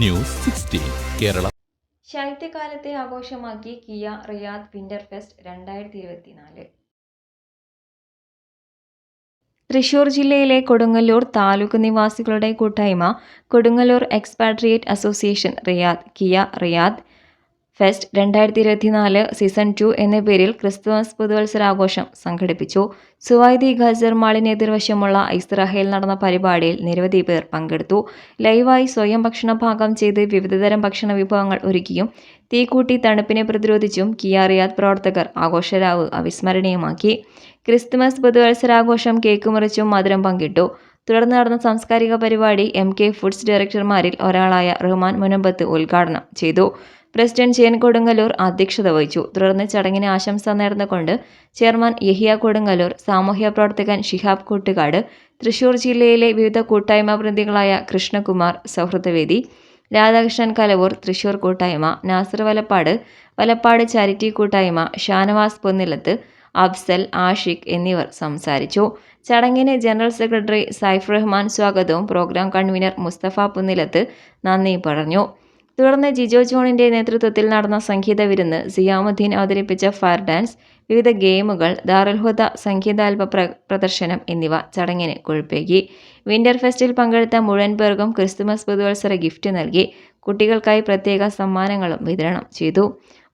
News sixteen Kerala. ശൈത്യകാലത്തെ ആഘോഷമാക്കി Kia Riyadh winter fest രണ്ടായിരത്തി ഇരുപത്തിനാല്. തൃശൂർ ജില്ലയിലെ കൊടുങ്ങല്ലൂർ താലൂക്ക് നിവാസികളുടെ കൂട്ടായ്മ Kodungallur expatriate association Riyadh Kia Riyadh fest രണ്ടായിരത്തി ഇരുപത്തിനാല് സീസൺ ടു എന്ന പേരിൽ ക്രിസ്തുമസ് പുതുവത്സരാഘോഷം സംഘടിപ്പിച്ചു. സുവൈദി ഖസർ മാളിന് എതിർവശമുള്ള ഇസ്രാഹേൽ നടന്ന പരിപാടിയിൽ നിരവധി പേർ പങ്കെടുത്തു. ലൈവായി സ്വയം ഭക്ഷണ പാകം ചെയ്ത് വിവിധതരം ഭക്ഷണ വിഭവങ്ങൾ ഒരുക്കിയും തീകൂട്ടി തണുപ്പിനെ പ്രതിരോധിച്ചും കിയാറിയാത് പ്രവർത്തകർ ആഘോഷരാവ് അവിസ്മരണീയമാക്കി. ക്രിസ്തുമസ് പുതുവത്സരാഘോഷം കേക്ക് മുറിച്ചും മധുരം പങ്കിട്ടു. തുടർന്ന് നടന്ന സാംസ്കാരിക പരിപാടി എം കെ ഫുഡ്സ് ഡയറക്ടർമാരിൽ ഒരാളായ റഹ്മാൻ മുനമ്പത്ത് ഉദ്ഘാടനം ചെയ്തു. പ്രസിഡന്റ് ജയൻ കൊടുങ്ങല്ലൂർ അധ്യക്ഷത വഹിച്ചു. തുടർന്ന് ചടങ്ങിന് ആശംസ നേർന്നുകൊണ്ട് ചെയർമാൻ യഹിയ കൊടുങ്ങല്ലൂർ സാമൂഹ്യ പ്രവർത്തകൻ ഷിഹാബ് കൂട്ടുകാട് തൃശൂർ ജില്ലയിലെ വിവിധ കൂട്ടായ്മ പ്രതിനിധികളായ കൃഷ്ണകുമാർ സൗഹൃദവേദി രാധാകൃഷ്ണൻ കലവൂർ തൃശൂർ കൂട്ടായ്മ നാസർ വലപ്പാട് വലപ്പാട് ചാരിറ്റി കൂട്ടായ്മ ഷാനവാസ് പൊന്നിലത്ത് അഫ്സൽ ആഷിഖ് എന്നിവർ സംസാരിച്ചു. ചടങ്ങിന് ജനറൽ സെക്രട്ടറി സൈഫ് റഹ്മാൻ സ്വാഗതവും പ്രോഗ്രാം കൺവീനർ മുസ്തഫ പൊന്നിലത്ത് നന്ദി പറഞ്ഞു. തുടർന്ന് ജിജോ ജോണിന്റെ നേതൃത്വത്തിൽ നടന്ന സംഗീത വിരുന്ന് സിയാമുദ്ദീൻ അവതരിപ്പിച്ച ഫയർ ഡാൻസ് വിവിധ ഗെയിമുകൾ ദാറുൽഹുദ സംഗീതാൽബ പ്ര പ്രദർശനം എന്നിവ ചടങ്ങിന് കൊഴുപ്പേകി. വിന്റർ ഫെസ്റ്റിൽ പങ്കെടുത്ത മുഴുവൻ പേർക്കും ക്രിസ്തുമസ് പുതുവത്സര ഗിഫ്റ്റ് നൽകി. കുട്ടികൾക്കായി പ്രത്യേക സമ്മാനങ്ങളും വിതരണം ചെയ്തു.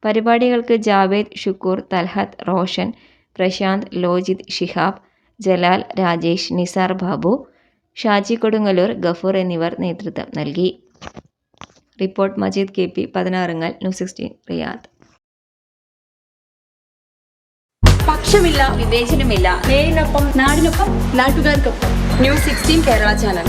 പരിപാടികൾക്ക് ജാവേദ് ഷുക്കൂർ തൽഹത്ത് റോഷൻ പ്രശാന്ത് ലോജിത് ഷിഹാബ് ജലാൽ രാജേഷ് നിസാർ ബാബു ഷാജി കൊടുങ്ങല്ലൂർ ഗഫൂർ എന്നിവർ നേതൃത്വം നൽകി. Report Majeed K P Pathinarungal news sixteen Riyadh. പക്ഷമില്ല വിവേചനമില്ല. നേരിനൊപ്പം നാടിനൊപ്പം നാട്ടുകാർക്കൊപ്പം. News sixteen Kerala channel.